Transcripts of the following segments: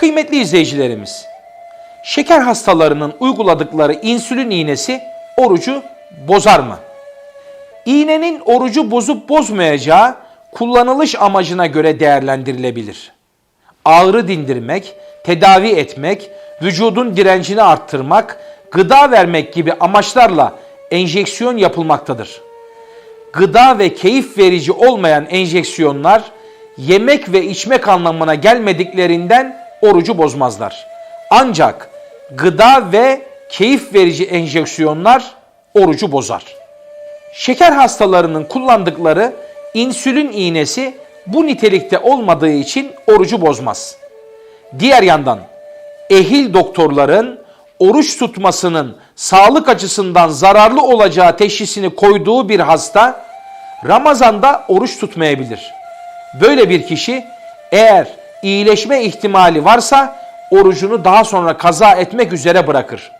Kıymetli izleyicilerimiz, şeker hastalarının uyguladıkları insülin iğnesi orucu bozar mı? İğnenin orucu bozup bozmayacağı kullanılış amacına göre değerlendirilebilir. Ağrı dindirmek, tedavi etmek, vücudun direncini arttırmak, gıda vermek gibi amaçlarla enjeksiyon yapılmaktadır. Gıda ve keyif verici olmayan enjeksiyonlar yemek ve içmek anlamına gelmediklerinden orucu bozmazlar. Ancak gıda ve keyif verici enjeksiyonlar orucu bozar. Şeker hastalarının kullandıkları insülin iğnesi bu nitelikte olmadığı için orucu bozmaz. Diğer yandan ehil doktorların oruç tutmasının sağlık açısından zararlı olacağı teşhisini koyduğu bir hasta Ramazan'da oruç tutmayabilir. Böyle bir kişi eğer iyileşme ihtimali varsa orucunu daha sonra kaza etmek üzere bırakır.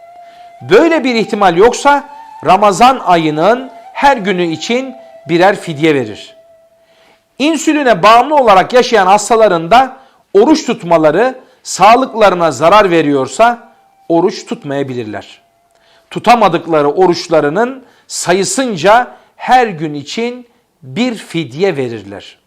Böyle bir ihtimal yoksa Ramazan ayının her günü için birer fidye verir. İnsüline bağımlı olarak yaşayan hastaların da oruç tutmaları sağlıklarına zarar veriyorsa oruç tutmayabilirler. Tutamadıkları oruçlarının sayısınca her gün için bir fidye verirler.